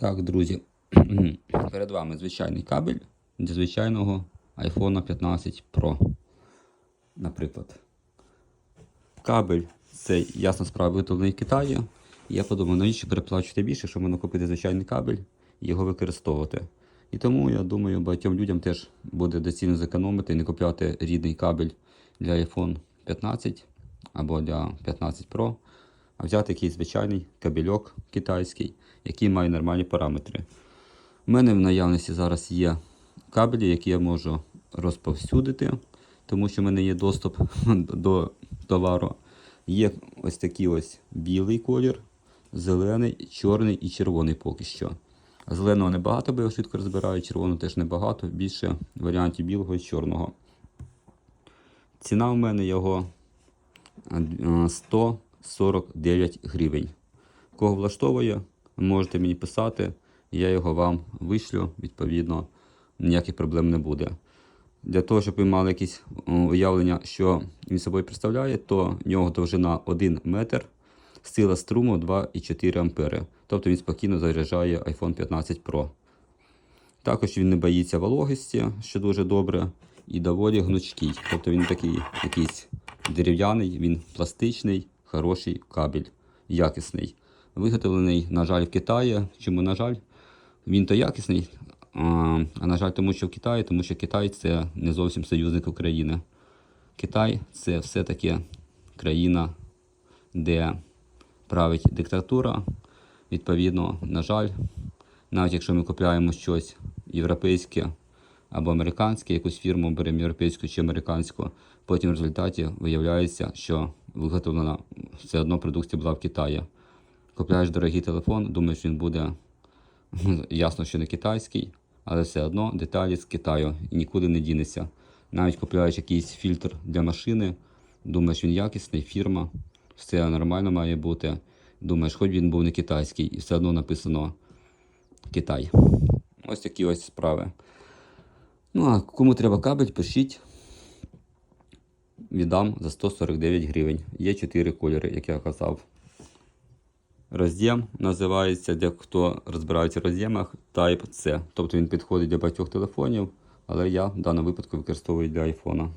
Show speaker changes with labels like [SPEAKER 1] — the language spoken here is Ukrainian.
[SPEAKER 1] Так, друзі, перед вами звичайний кабель для звичайного iPhone 15 Pro. Наприклад. Кабель це ясна справа виготовлений в Китаї. Я подумав, навіщо переплачувати більше, щоб можна купити звичайний кабель і його використовувати. І тому я думаю, багатьом людям теж буде доцільно зекономити і не купляти рідний кабель для iPhone 15 або для 15 Pro, а взяти якийсь звичайний кабельок китайський, який має нормальні параметри. У мене в наявності зараз є кабелі, які я можу розповсюдити, тому що в мене є доступ до товару. Є ось такий ось білий колір, зелений, чорний і червоний поки що. Зеленого небагато, бо я швидко розбираю, червоного теж небагато, більше варіантів білого і чорного. Ціна в мене його е, 100 49 гривень. Кого влаштовує, можете мені писати, я його вам вишлю, відповідно, ніяких проблем не буде. Для того, щоб ви мали якісь е, уявлення, що він собою представляє, то в нього довжина 1 метр, сила струму 2,4 А. Тобто він спокійно заряджає iPhone 15 Pro. Також він не боїться вологості, що дуже добре, і доволі гнучкий. Тобто він такий якийсь дерев'яний, він пластичний хороший кабель, якісний. Виготовлений, на жаль, в Китаї. Чому, на жаль, він то якісний, а, на жаль, тому що в Китаї, тому що Китай це не зовсім союзник України. Китай це все-таки країна, де править диктатура. Відповідно, на жаль, навіть якщо ми купуємо щось європейське або американське, якусь фірму беремо європейську чи американську, потім в результаті виявляється, що виготовлена все одно продукція була в Китаї. Купляєш дорогий телефон, думаєш, він буде ясно, що не китайський, але все одно деталі з Китаю і нікуди не дінеться. Навіть купляєш якийсь фільтр для машини, думаєш, він якісний, фірма, все нормально має бути. Думаєш, хоч він був не китайський, і все одно написано Китай. Ось такі ось справи. Ну, а кому треба кабель, пишіть. Віддам за 149 гривень. Є 4 кольори, як я казав. Роз'єм називається, для хто розбирається в роз'ємах, Type C. Тобто він підходить для багатьох телефонів, але я в даному випадку використовую для айфона.